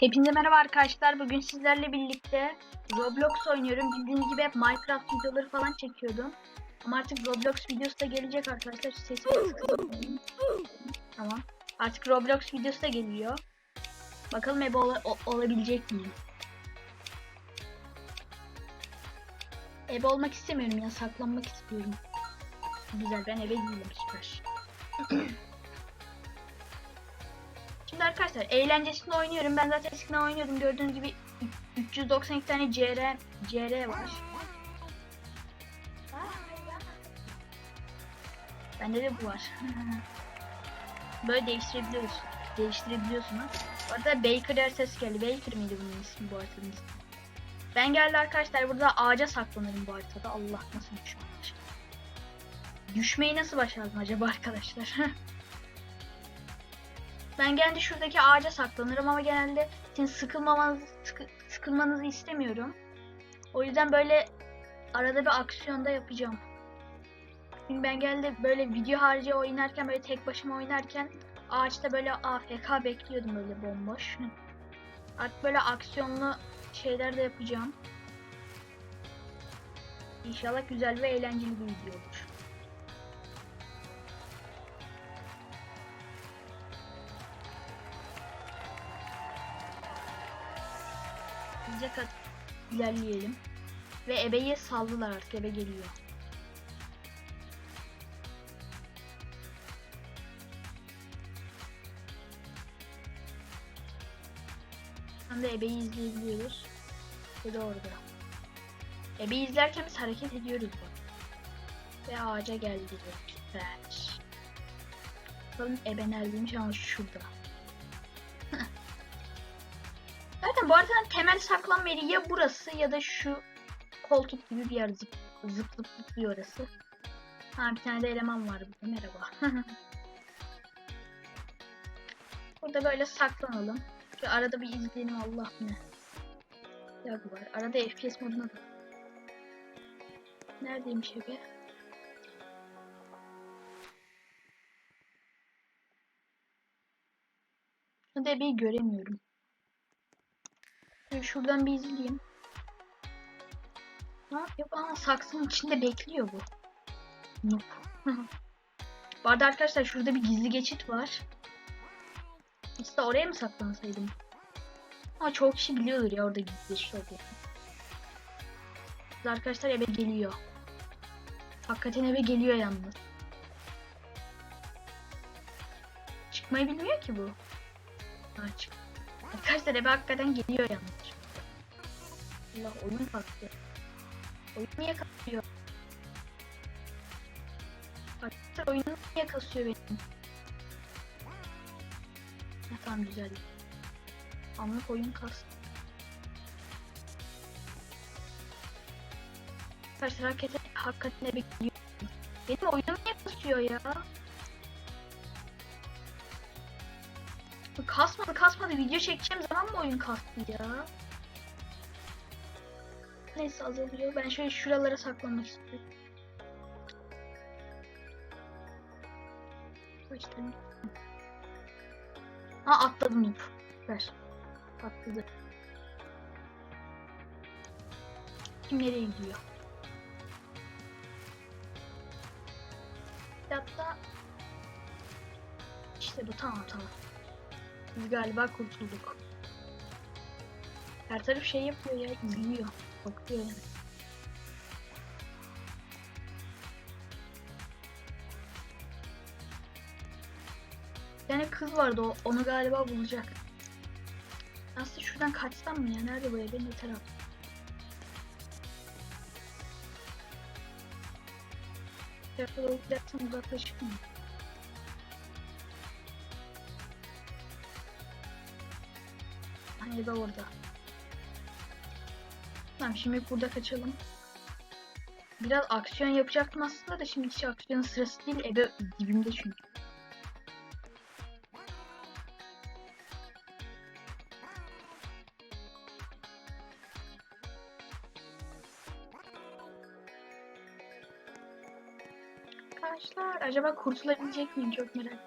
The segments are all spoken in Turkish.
Hepinize merhaba arkadaşlar. Bugün sizlerle birlikte Roblox oynuyorum. Bildiğiniz gibi hep Minecraft videoları falan çekiyordum. Ama artık Roblox videosu da gelecek arkadaşlar. Sesi. Tamam. Artık Roblox videosu da geliyor. Bakalım ebe ola- olabilecek miyim? Ebe olmak istemiyorum ya. Saklanmak istiyorum. Güzel ben ebe değilim süper. Şimdi arkadaşlar eğlencesine oynuyorum. Ben zaten eskiden oynuyordum. Gördüğünüz gibi 392 tane CR CR var. Bende de bu var. Böyle değiştirebiliyoruz. Değiştirebiliyorsunuz. Bu arada Baker ses geldi. Baker miydi bunun ismi bu haritanın ismi? Ben geldi arkadaşlar burada ağaca saklanırım bu haritada. Allah nasıl düşmüş. Düşmeyi nasıl başardım acaba arkadaşlar? Ben genelde şuradaki ağaca saklanırım ama genelde sizin sıkılmamanızı, sıkı- sıkılmanızı istemiyorum. O yüzden böyle arada bir aksiyonda yapacağım. Çünkü ben genelde böyle video harici oynarken böyle tek başıma oynarken ağaçta böyle AFK bekliyordum böyle bomboş. Artık böyle aksiyonlu şeyler de yapacağım. İnşallah güzel ve eğlenceli bir video olur. İlerleyelim. Ve ebeyi saldılar artık ebe geliyor. De ebeyi izleyebiliyoruz. Ve de orada. Ebeyi izlerken biz hareket ediyoruz bak. Ve ağaca geldi. Süper. Bakalım ebe neredeymiş ama şurada. Bu haritanın temel saklanma yeri ya burası ya da şu koltuk gibi bir yer zıp, zıplıp zıplıyor orası. Ha bir tane de eleman var burada merhaba. burada böyle saklanalım. Şu arada bir izleyelim Allah ne. Ya bu var. Arada FPS moduna da. Neredeymiş ebe? Hadi ebeyi göremiyorum. Şöyle şuradan bir izleyeyim. Ne yapıyor? Aa saksının içinde bekliyor bu. Noob. bu arada arkadaşlar şurada bir gizli geçit var. Aslında oraya mı saklansaydım? Ama çoğu kişi biliyordur ya orada gizli geçit olduğunu. Arkadaşlar eve geliyor. Hakikaten eve geliyor yalnız. Çıkmayı bilmiyor ki bu. Ha çık. Arkadaşlar eve hakikaten geliyor yalnız. Allah oyun kalktı. Oyun niye kasıyor? Arkadaşlar oyunu niye kasıyor benim? Ha, tamam güzel. Anlık oyun kastı. Arkadaşlar hakikaten, hakikaten eve geliyor. Benim oyunum niye kasıyor ya? Kasmadı kasmadı video çekeceğim zaman mı oyun kastı ya? Neyse azalıyor. Ben şöyle şuralara saklanmak istiyorum. Başlayalım. Ha atladım. Ver. Atladı. Kim nereye gidiyor? Hatta işte bu tamam tamam. Biz galiba kurtulduk. Her taraf şey yapıyor ya, izliyor. Bakıyor yani. Kız vardı o, onu galiba bulacak. Aslında şuradan kaçsam mı ya? Nerede bu ev? Ne taraf? Tarafa doğru gidersem uzaklaşır mı? Hani de orada. Tamam şimdi burada kaçalım. Biraz aksiyon yapacaktım aslında da şimdi hiç aksiyonun sırası değil. Ebe dibimde çünkü. Arkadaşlar acaba kurtulabilecek miyim çok merak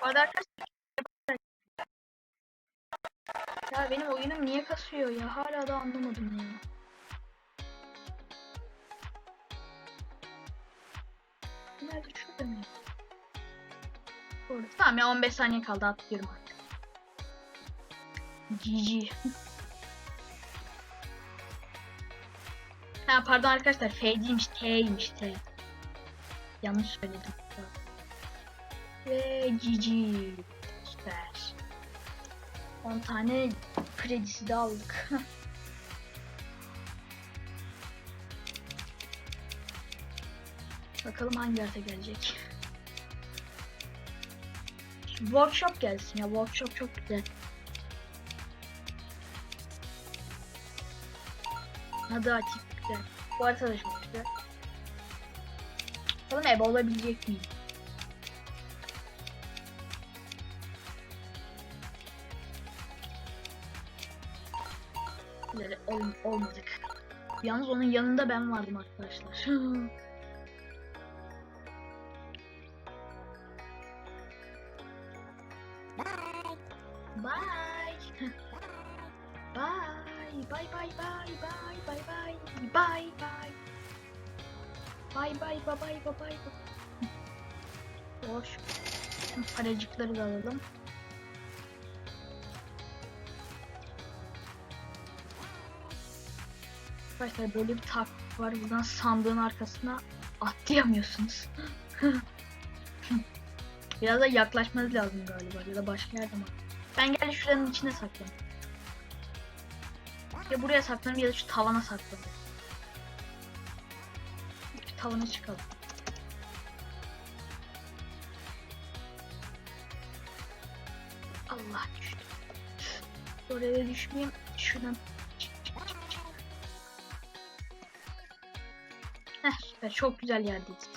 Bu arada arkadaşlar benim oyunum niye kasıyor ya? Hala da anlamadım ya. Nerede şurada mı? Orada. Tamam ya 15 saniye kaldı atlıyorum artık. GG. ha pardon arkadaşlar F'ciymiş T'ymiş T. Yanlış söyledim. Ve GG. Süper. 10 tane kredisi de aldık. Bakalım hangi harita gelecek. Workshop gelsin ya. Workshop çok güzel. Adı açık güzel. Bu harita da çok güzel. Bakalım ebe olabilecek miyim? Öyle ol olmadık. Yalnız onun yanında ben vardım arkadaşlar. Bye. Bye. Bye. Bye bye bye bye bye bye bye bye. Bye bye bye bye bye bye. Hoş. Paracıkları da alalım. Arkadaşlar böyle bir tak var. Buradan sandığın arkasına atlayamıyorsunuz. Biraz da yaklaşmanız lazım galiba ya da başka yerde mi? Ben geldi şuranın içine saklanayım. Ya buraya saklanayım ya da şu tavana saklanayım. Şu tavana çıkalım. Allah düştü. Oraya düşmeyeyim. Şuradan Süper çok güzel yerdeyiz.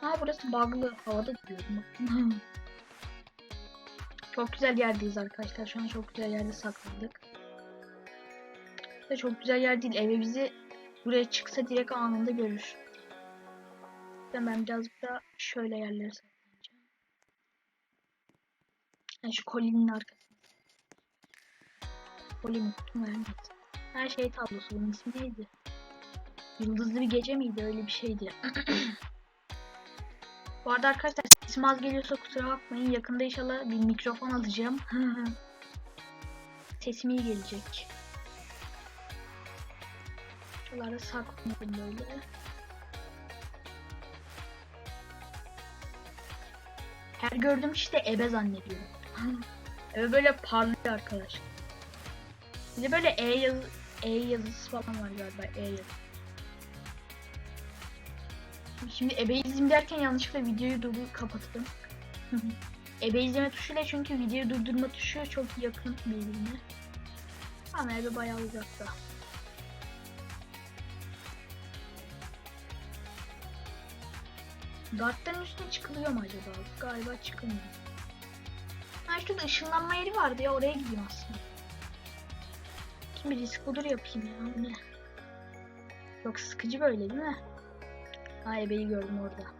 Ha burası bug'lı. Havada diyorum. çok güzel yerdeyiz arkadaşlar. Şu an çok güzel yerde saklandık. Ve çok güzel yer değil. Eve bizi buraya çıksa direkt anında görür. Ben birazcık da şöyle yerlere saklanacağım. Yani şu kolinin arkasında. Koli unuttum vermedi. Her şey tablosu. Bunun ismi neydi? Yıldızlı bir gece miydi? Öyle bir şeydi. Bu arada arkadaşlar sesim az geliyorsa kusura bakmayın. Yakında inşallah bir mikrofon alacağım. Sesim iyi gelecek. Şuralarda saklanıyorum böyle. Her gördüğüm işte ebe zannediyorum. ebe böyle parlıyor arkadaşlar. Bir de böyle E yazı E yazısı falan var galiba E yazısı. Şimdi ebe izleyeyim derken yanlışlıkla videoyu durdur kapattım. ebe izleme tuşuyla çünkü videoyu durdurma tuşu çok yakın birbirine. Ama ebe bayağı uzakta. Dartların üstüne çıkılıyor mu acaba? Galiba çıkılmıyor. Ha şurada ışınlanma yeri vardı ya oraya gideyim aslında. Şimdi risk budur yapayım ya bu ne? Çok sıkıcı böyle değil mi? Ebeyi gördüm orada.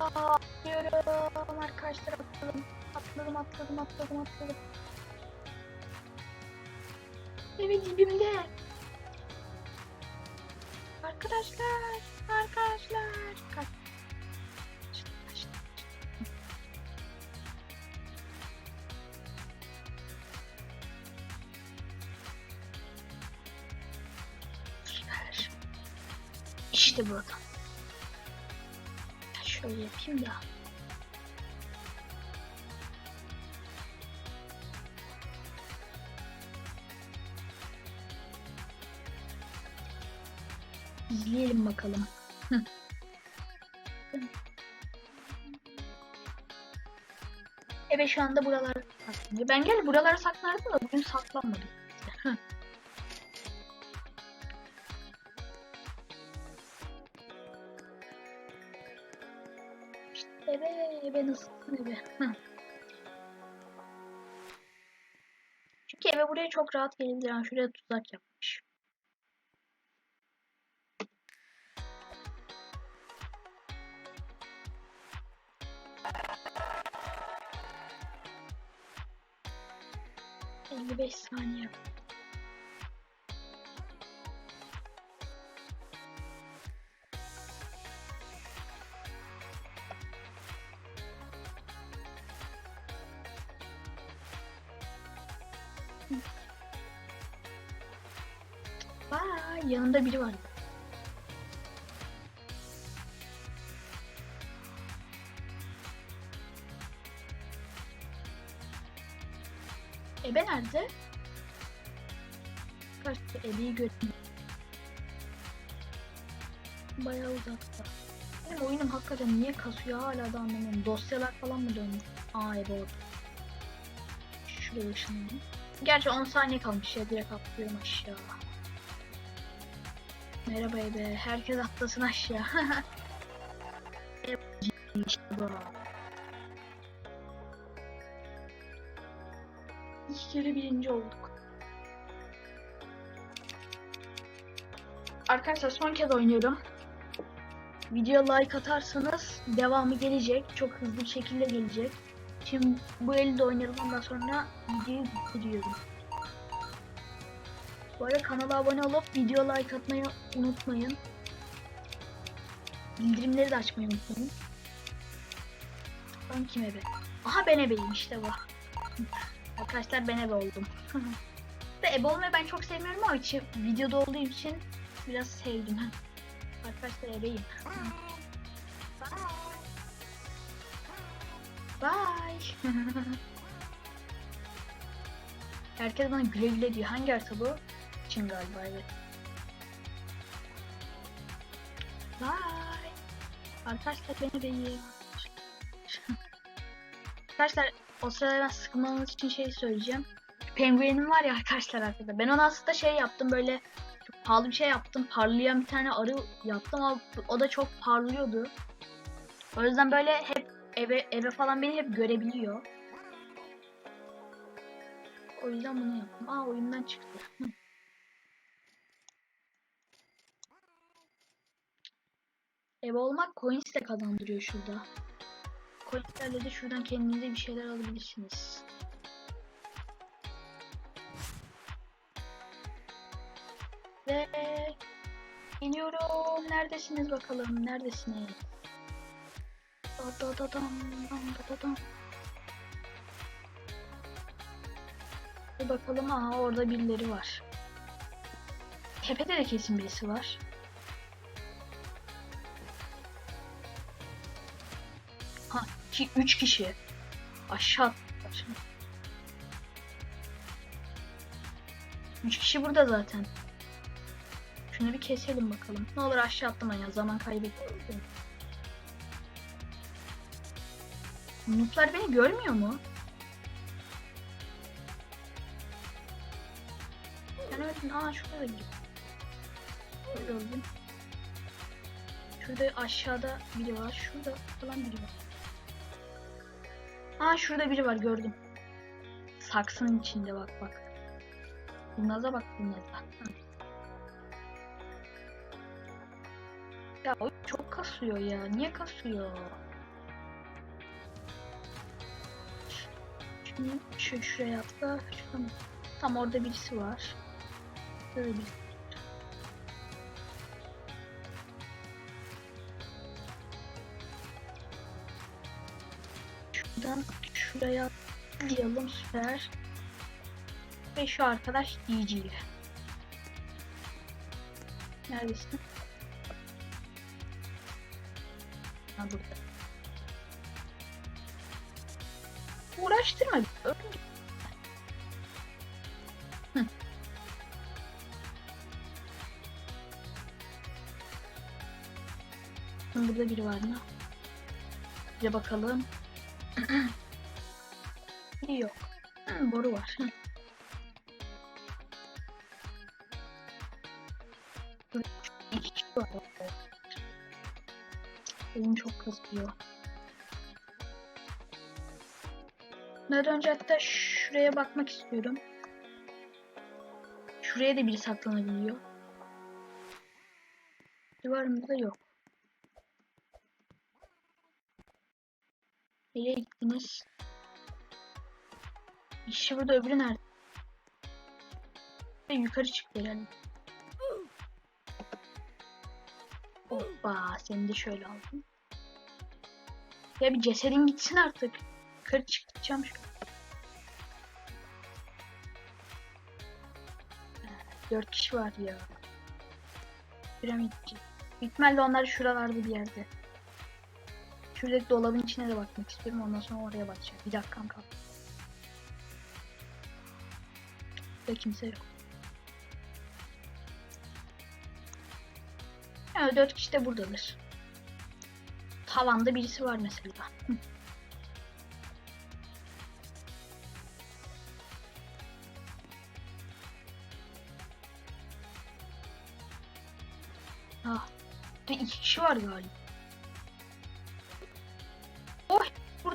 Atlıyorum arkadaşlar atladım. Atladım atladım atladım atladım. Evet dibimde. Arkadaşlar, arkadaşlar. Kalk. İşte burada. Şöyle yapayım da. İzleyelim bakalım. Evet şu anda buralarda saklanıyor. Ben gel buralara saklardım da bugün saklanmadım. işte ebe ebe nasılsın ebe. Çünkü eve buraya çok rahat gelebilir. Yani şuraya tuzak yapmış. Elli beş saniye. Vay yanında biri var. Ebe nerede? Kaç Ebe'yi gördüm. Bayağı uzakta. Benim oyunum hakikaten niye kasıyor hala da anlamıyorum. Dosyalar falan mı döndü? Aa Ebe orada. Şuraya ışınlanayım. Gerçi 10 saniye kalmış ya direkt atlıyorum aşağı. Merhaba Ebe. Herkes atlasın aşağı. işte bu. İki kere birinci olduk. Arkadaşlar son kez oynuyorum. Video like atarsanız devamı gelecek. Çok hızlı bir şekilde gelecek. Şimdi bu elde oynayalım ondan sonra videoyu bitiriyorum. Bu arada kanala abone olup video like atmayı unutmayın. Bildirimleri de açmayı unutmayın. Ben kim ebe? Aha ben ebeyim işte bu. Arkadaşlar ben ebe oldum. Ve ebe olmayı ben çok sevmiyorum ama içi, videoda olduğu için biraz sevdim. Arkadaşlar ebeyim. Bye. Herkes bana güle güle diyor. Hangi harita bu? Çin galiba evet. Bye. Arkadaşlar beni beğenin. arkadaşlar o sırada ben sıkılmanız için şey söyleyeceğim. Penguenim var ya arkadaşlar arkada. Ben ona aslında şey yaptım böyle çok pahalı bir şey yaptım. Parlayan bir tane arı yaptım ama o da çok parlıyordu. O yüzden böyle hep eve eve falan beni hep görebiliyor. O yüzden bunu yaptım. Aa oyundan çıktı. Ev olmak coins de kazandırıyor şurada. Coinslerle de şuradan kendinize bir şeyler alabilirsiniz. Ve geliyorum. Neredesiniz bakalım? Neredesiniz? Da da da dam da da dam. Bir bakalım. Aha orada birileri var. Tepede de kesin birisi var. Ha, iki, üç kişi. Aşağı attılar. Üç kişi burada zaten. Şunu bir keselim bakalım. Ne olur aşağı atlama ya. Zaman kaybetmeyelim. Nutlar beni görmüyor mu? Sen öldün. Aa şurada da. Şurada öldün. Şurada aşağıda biri var. Şurada falan biri var. Aa şurada biri var gördüm. Saksının içinde bak bak. Kurnaz'a bak. Hı. Ya o çok kasıyor ya. Niye kasıyor? Şimdi şu şuraya atla. Tam orada birisi var. Böyle bir Şuradan şuraya atlayalım süper. Ve şu arkadaş DG. Neredesin? Ha burada. Uğraştırma. Hı. Burada biri var mı? Bir bakalım. Biri yok. Hı, boru var. Hı. İki kişi var. Elim çok kızıyor. Bundan önce hatta şuraya bakmak istiyorum. Şuraya da biri saklanabiliyor. Duvarımızda yok. Nereye gittiniz? Kişi burada öbürü nerede? Ve yukarı çıktı herhalde. Hoppa seni de şöyle aldım. Ya bir cesedin gitsin artık. Yukarı çıkacağım şu. Dört kişi var ya. Piramitçi. Büyük ihtimalle onlar şuralarda bir yerde. Şuradaki dolabın içine de bakmak istiyorum. Ondan sonra oraya bakacağım. Bir dakikam kaldı. Burada kimse yok. Evet dört kişi de buradadır. Tavanda birisi var mesela. Ah. Burada iki kişi var galiba.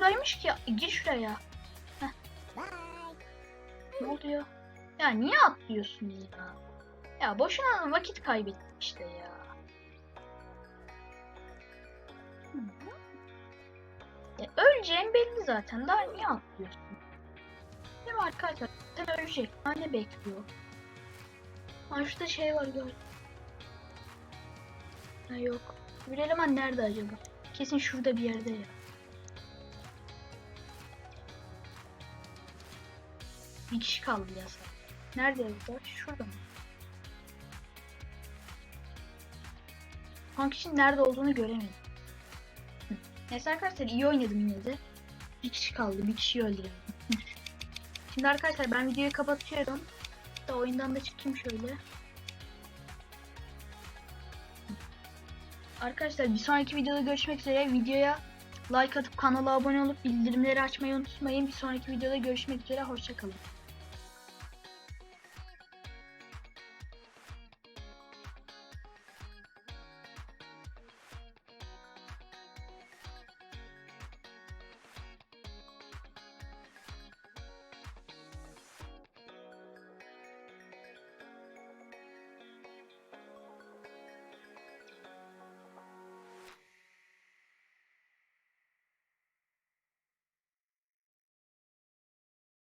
Buradaymış ki. Gir şuraya. Ne oldu ya? Niye atlıyorsun ya? Ya boşuna vakit kaybettik işte ya. Ya öleceğin belli zaten. Daha niye atlıyorsun? Mi arkadaşlar? Sen ölecek. Daha ne bekliyor? Ha şurada şey var galiba. Ha yok. Bir eleman nerede acaba? Kesin şurada bir yerde ya. Bir kişi kaldı ya sen. Nerede burada? Şurada mı? Hangi kişinin nerede olduğunu göremedim. Hı. Neyse arkadaşlar iyi oynadım yine de. Bir kişi kaldı. Bir kişiyi öldüremedim. Hı. Şimdi arkadaşlar ben videoyu kapatıyorum. Da oyundan da çıkayım şöyle. Arkadaşlar bir sonraki videoda görüşmek üzere. Videoya like atıp kanala abone olup bildirimleri açmayı unutmayın. Bir sonraki videoda görüşmek üzere. Hoşçakalın.